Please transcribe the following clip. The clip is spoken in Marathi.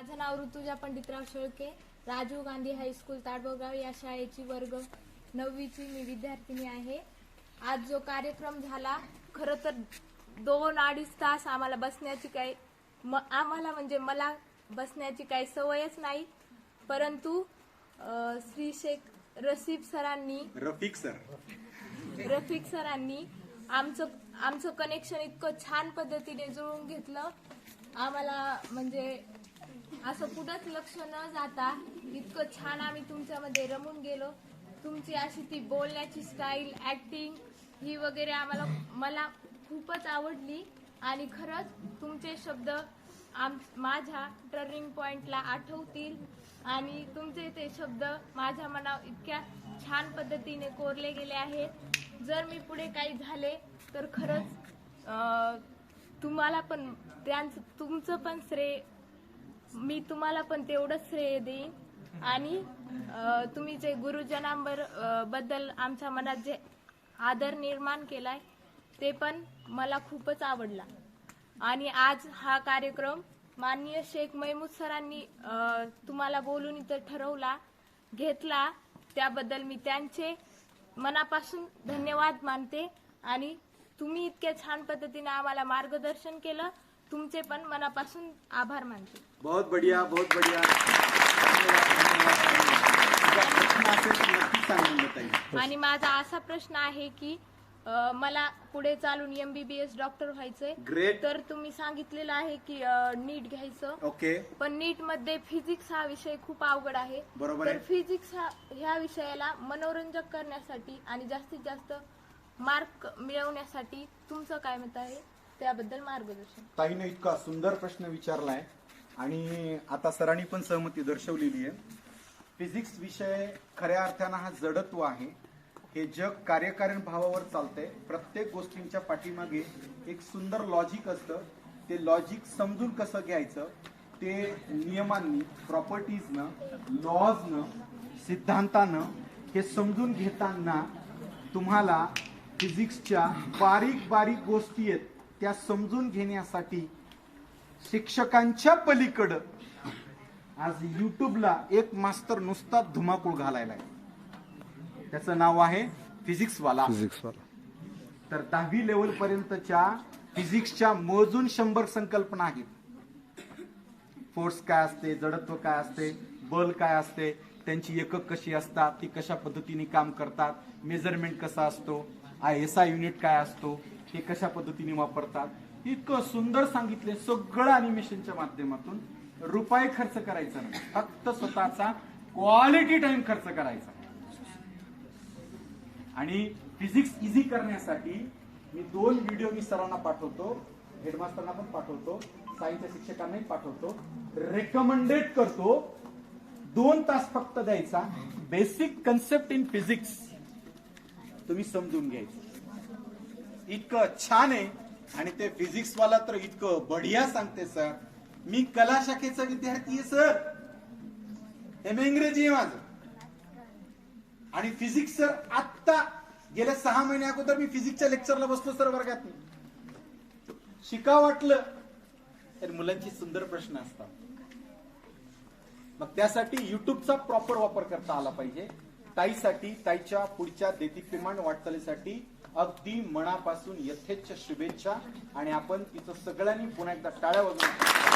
माझं नाव ऋतुजा पंडितराव शेळके. राजीव गांधी हायस्कूल ताडबगाव या शाळेची वर्ग नववीची मी विद्यार्थिनी आहे. आज जो कार्यक्रम झाला खरं तर दोन अडीच तास आम्हाला बसण्याची काही म आम्हाला म्हणजे मला बसण्याची काही सवयच नाही. परंतु अ, श्री शेख रसीब सरांनी रफिक सर. रफिक सरांनी आमचं आमचं कनेक्शन इतकं छान पद्धतीने जुळवून घेतलं. आम्हाला म्हणजे असं कुठंच लक्ष न जाता इतकं छान आम्ही तुमच्यामध्ये रमून गेलो. तुमची अशी ती बोलण्याची स्टाईल ऍक्टिंग ही वगैरे आम्हाला मला खूपच आवडली. आणि खरंच तुमचे शब्द आम माझ्या टर्निंग पॉइंटला आठवतील. आणि तुमचे ते शब्द माझ्या मनावर इतक्या छान पद्धतीने कोरले गेले आहेत. जर मी पुढे काही झाले तर खरंच तुम्हाला पण त्यांचं तुमचं पण श्रेय मी तुम्हाला पण तेवढंच श्रेय देईन. आणि तुम्ही जे गुरुजनांबरबद्दल आमच्या मनात जे आदर निर्माण केलाय ते पण मला खूपच आवडला. आणि आज हा कार्यक्रम माननीय शेख महमूद सरांनी तुम्हाला बोलून इथं ठरवला घेतला. त्याबद्दल मी त्यांचे मनापासून धन्यवाद मानते. आणि तुम्ही इतक्या छान पद्धतीने आम्हाला मार्गदर्शन केलं. तुमचे पण मनापासून आभार मानते. बहुत बढ़िया बहुत बढ़िया. आणि माझा असा प्रश्न आहे की अं, मला पुढे चालून एमबीबीएस डॉक्टर व्हायचंय. Great. तर तुम्ही सांगितलेलं आहे की नीट घ्यायचं. ओके पण नीटमध्ये फिजिक्स हा विषय खूप अवघड आहे. बरोबर तर आहे. फिजिक्स हा ह्या विषयाला मनोरंजक करण्यासाठी आणि जास्तीत जास्त मार्क मिळवण्यासाठी तुमचं काय मत आहे? त्याबद्दल मार्गदर्शन. ताईने इतका सुंदर प्रश्न विचारलाय आणि आता सरांनी पण सहमती दर्शवलेली आहे. फिजिक्स विषय खऱ्या अर्थानं हा जडत्व आहे. हे जग कार्यकारण भावावर चालतंय. प्रत्येक गोष्टींच्या पाठीमागे एक सुंदर लॉजिक असतं. ते लॉजिक समजून कसं घ्यायचं? ते नियमांनी प्रॉपर्टीजनं लॉजनं सिद्धांतानं हे समजून घेताना तुम्हाला फिजिक्सच्या बारीक बारीक गोष्टी आहेत त्या समजून घेण्यासाठी शिक्षकांच्या पलीकडं आज युट्यूबला एक मास्तर नुसता धुमाकूळ घालायला आहे. त्याचं नाव आहे फिजिक्स वाला तर दहावी लेवल पर्यंतच्या फिजिक्सच्या मोजून शंभर संकल्पना आहेत. फोर्स काय असते जडत्व काय असते बल काय असते त्यांची एकक कशी असतात ती कशा पद्धतीने काम करतात मेजरमेंट कसा असतो आय एस आय युनिट काय असतो हे कशा पद्धतीने वापरतात? इतकं सुंदर सांगितले सगळं अॅनिमेशनच्या माध्यमातून. रुपये खर्च करायचा नाही. फक्त स्वतःचा क्वालिटी टाइम खर्च करायचा. आणि फिजिक्स इझी करण्यासाठी मी दोन व्हिडिओ मी सरांना पाठवतो हेडमास्टरना पण पाठवतो सायन्सच्या शिक्षकांनाही पाठवतो. रेकमेंडेड करतो. दोन तास फक्त द्यायचा. बेसिक कन्सेप्ट इन फिजिक्स तुम्ही समजून घ्यायचं. इतकं छान आहे. आणि ते फिजिक्स वाला तर इतकं बढिया सांगते सर मी कला शाखेचा विद्यार्थी आहे सर एम इंग्रजी आहे माझं. आणि फिजिक्स सर आत्ता गेल्या सहा महिन्या अगोदर मी फिजिक्सच्या लेक्चरला बसलो सर वर्गात. शिका वाटलं तर मुलांची सुंदर प्रश्न असतात. मग त्यासाठी युट्यूबचा प्रॉपर वापर करता आला पाहिजे. ताईसाठी ताईच्या पुढच्या देदीप्यमान वाटचालीसाठी अगदी मनापासून यथेच्छ शुभेच्छा आणि आपण तिचं सगळ्यांनी पुन्हा एकदा टाळ्या वाजवून